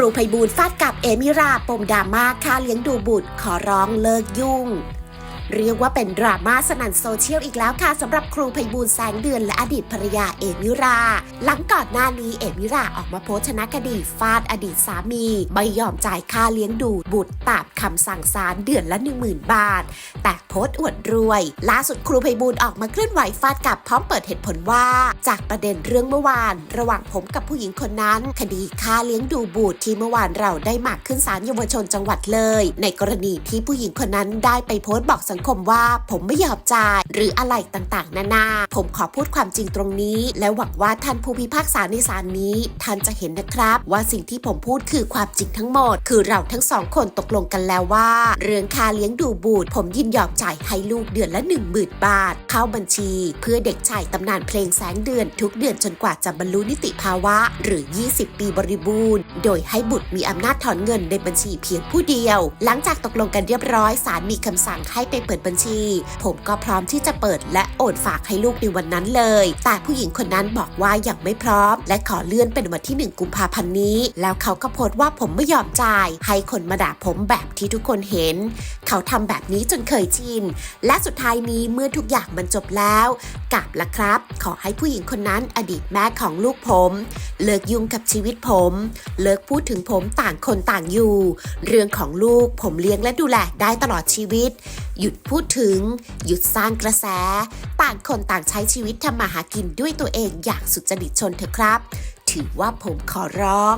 รูไพบูลฟาดกับเอมิราปมดราม่าค่าเลี้ยงดูบุตรขอร้องเลิกยุ่ง เรียกว่าเป็นดราม่าสนั่นโซเชียลอีกแล้วค่ะสำหรับครูไพบูลแสงเดือนและอดีตภรรยาเอมิรา หลังก่อนหน้านี้เอมิราออกมาโพสชนะคดีฟาดอดีตสามี ไม่ยอมจ่ายค่าเลี้ยงดูบุตรตามคำสั่งศาลเดือนละ 10,000 บาท แต่โพสอวดรวย ล่าสุดครูไพบูลออกมาเคลื่อนไหวฟาดกลับพร้อมเปิดเหตุผลว่า จากประเด็นเรื่องเมื่อวาน ระหว่างผมกับผู้หญิงคนนั้น คดีค่าเลี้ยงดูบุตรที่เมื่อวานเราได้หมากขึ้นศาลเยาวชนจังหวัดเลย ในกรณีที่ผู้หญิงคนนั้นได้ไปโพสต์บอกสังคมว่าผมไม่ยอมจ่ายหรืออะไรต่างๆ นานา ผมขอพูดความจริงตรงนี้ และหวังว่าท่านผู้พิพากษาในศาลนี้ ท่านจะเห็นนะครับ ว่าสิ่งที่ผมพูดคือความจริงทั้งหมด คือเราทั้งสองคนตกลงกันแล้วว่า เรื่องค่าเลี้ยงดูบุตร ผมยินยอมจ่ายให้ลูกเดือนละ1 0,000 บาท เข้าบัญชี เพื่อเด็กชายตำนานเพลงแสงเดือนทุกเดือนจนกว่าจะบรรลุนิติภาวะ หรือ 20 ปีบริบูรณ์ โดยให้บุตรมีอำนาจถอนเงินในบัญชีเพียงผู้เดียว หลังจากตกลงกันเรียบร้อยศาลมีคำสั่งให้ไปเปิดบัญชี ผมก็พร้อมที่จะเปิดและโอนฝากให้ลูกในวันนั้นเลย แต่ผู้หญิงคนนั้นบอกว่ายังไม่พร้อม และขอเลื่อนเป็นวันที่ 1 กุมภาพันธ์นี้ แล้วเขาก็โพสต์ว่าผมไม่ยอมจ่าย ให้คนมาด่าผมแบบที่ทุกคนเห็น เขาทำแบบนี้จนเคยชิน และสุดท้ายนี้เมื่อทุกอย่างมันจบแล้วกลับละครับ ขอให้ผู้หญิงคนนั้นอดีตแม่ของลูกผม เลิกยุ่งกับชีวิตผม เลิกพูดถึงผมต่างคนต่างอยู่ เรื่องของลูกผมเลี้ยงและดูแลได้ตลอดชีวิต หยุดพูดถึง หยุดสร้างกระแส ต่างคนต่างใช้ชีวิตทำมาหากินด้วยตัวเองอย่างสุจริตชนเถอะครับ ถือว่าผมขอร้อง